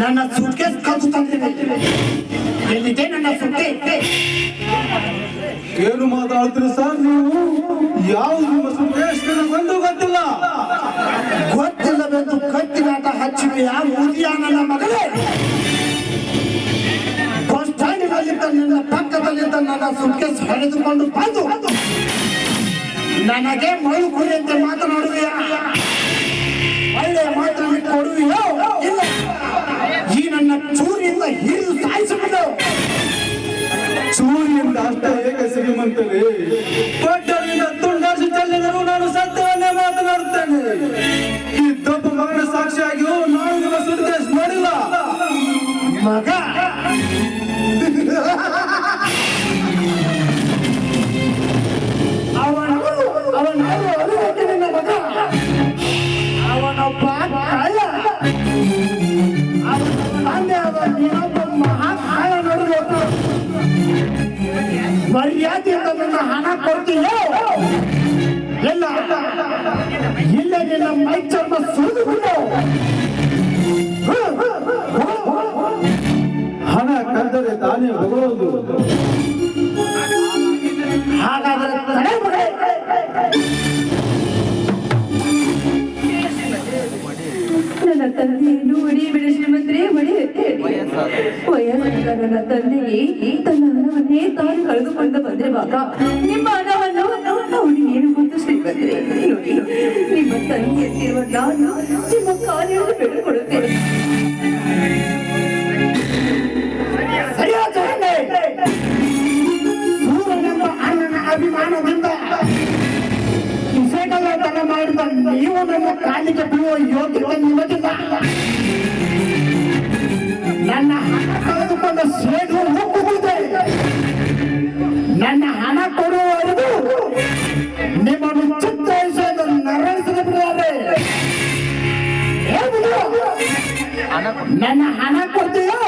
ನನ್ನ ಸುಟ್ಕೇಸ್ ಕದ್ದು ತಂದಿದ್ದೀನಿ ಎಲ್ಲಿದೆ ನನ್ನ ಸುಟ್ಕೇಸ್ ಏನು ಮಾತಾಡ್ತೀರಿ ಸರ್ ನೀವು? ಯಾವ ನಿಮ್ಮ ಒಂದು ಗೊತ್ತಿಲ್ಲ? ಗೊತ್ತಿಲ್ಲವೆಂದು ಕತ್ತಿನಾಟ ಹಚ್ಚಿವೆ ಯಾವ ಉದಿಯ ನನ್ನ ಮಗಳೇ? ಬಸ್ ಸ್ಟ್ಯಾಂಡಿನಲ್ಲಿದ್ದ ನಿನ್ನ ಪಕ್ಕದಲ್ಲಿದ್ದ ನನ್ನ ಸುಟ್ಕೇಸ್ ಹಿಡಿದುಕೊಂಡು ಬಂದು ನನಗೆ ಮಳು ಕುರಿಯಂತೆ ಮಾತನಾಡುವೆಯಾ ಒಳ್ಳೆಯ ಮಾತನ್ನು ಕೊಡುವೆಯೋ ಇಲ್ಲ. ಈ ನನ್ನ ಚೂರಿಯಿಂದ ಹಿರಿದು ಸಾಯಿಸಿಬಿಡು. ಚೂರಿಯಿಂದ ಅಷ್ಟ ಹೇಗೆ ಶ್ರೀಮಂತರೇ ಕೊಟ್ಟರಿಂದ ತುಂಡಾಸಿ ಚೆಲ್ಲಿದರೂ ನಾನು ಸತ್ಯವನ್ನೇ ಮಾತನಾಡುತ್ತೇನೆ. ಈ ತಪ್ಪು ಮಗನ ಸಾಕ್ಷಿಯಾಗಿಯೂ ನಾನು ನಿಮ್ಮ ಸುರೇಶ್ ನೋಡಿಲ್ಲ ಮಗ. ಅವನವರು ಅವನವರು ಮರ್ಯಾದೆಯಿಂದ ನನ್ನ ಹಣ ಕೊಡ್ತೀಯೋ? ಎಲ್ಲ ಇಲ್ಲ ನಿನ್ನ ಮೈ ಚರ್ಮ ಸುರಿದು ಬಿಡು ಹಣ ಕದ್ದರೆ ತಾನೇ ಬರುವುದು ಹಾಗಾದರೆ. ನನ್ನ ತಂದೆಯನ್ನು ಹೊಡೆಯಬೇಡ ಮಂತ್ರಿ ಹೊಡೆಯುತ್ತೇನೆ ವಯಸ್ಸಾದ ನನ್ನ ತಂದೆಗೆ ತನ್ನ ಹಣವನ್ನೇ ತಾನು ಕಳೆದುಕೊಂಡು ಬಂದ್ರೆ ಬಾಕ ನಿಮ್ಮ ಹಣವನ್ನು ನೋಡಿ ಏನು ಗೊತ್ತು ಶ್ರೀಮಂತರೇ ನೋಡಿ ನಿಮ್ಮ ತಂದೆ ಎತ್ತಿರುವ ನಾನು ನಿಮ್ಮ ಕಾರ್ಯವನ್ನು ಬೆಳೆದುಕೊಡುತ್ತೇನೆ ಅಭಿಮಾನದಿಂದ ಮಾಡಿದ ನೀವು ನನ್ನ ಕಾಲಿಗೆ ಬೀಳುವ ಯೋಗ್ಯತೆ ನಿಮಗಿಲ್ಲ ಕೊಡುವವರೆಗೂ ನಿಮ್ಮನ್ನು ಚಿತ್ತರಿಸೋದು ನರಳಿಸಲು ಬಿಡುತ್ತಾರೆ ಹೇಳ್ಬಿಡು. ನನ್ನ ಹಣ ಕೊಡ್ತೀಯೋ?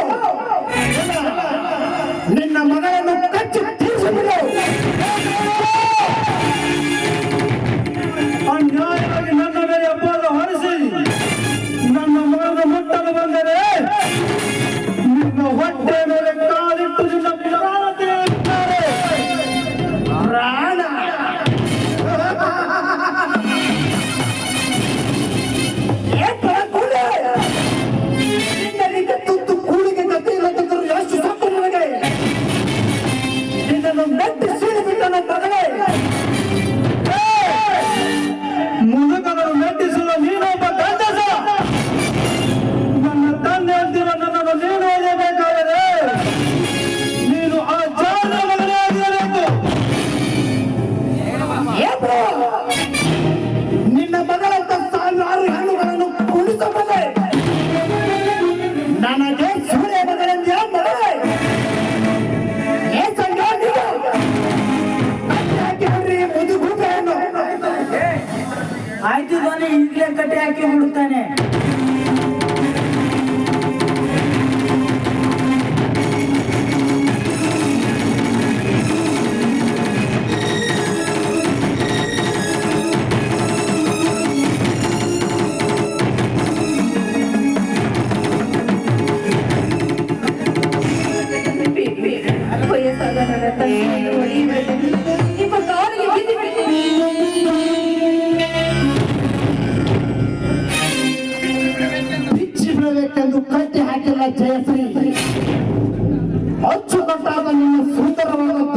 ನಿನ್ನ ಮಗಳನ್ನು ಕಚ್ಚಿ ತೀರಿಸಿಬಿಡು ಈಗಲೇ ಕಟ್ಟಿ ಹಾಕಿ ಬಿಡುತ್ತಾನೆ ಇದು ಕಟ್ಟಿ ಹಾಕಿಲ್ಲ ಜಯಶ್ರೀ. ಅಚ್ಚುಕಟ್ಟಾದ ನಿಮ್ಮ ಸುಂದರವಾದ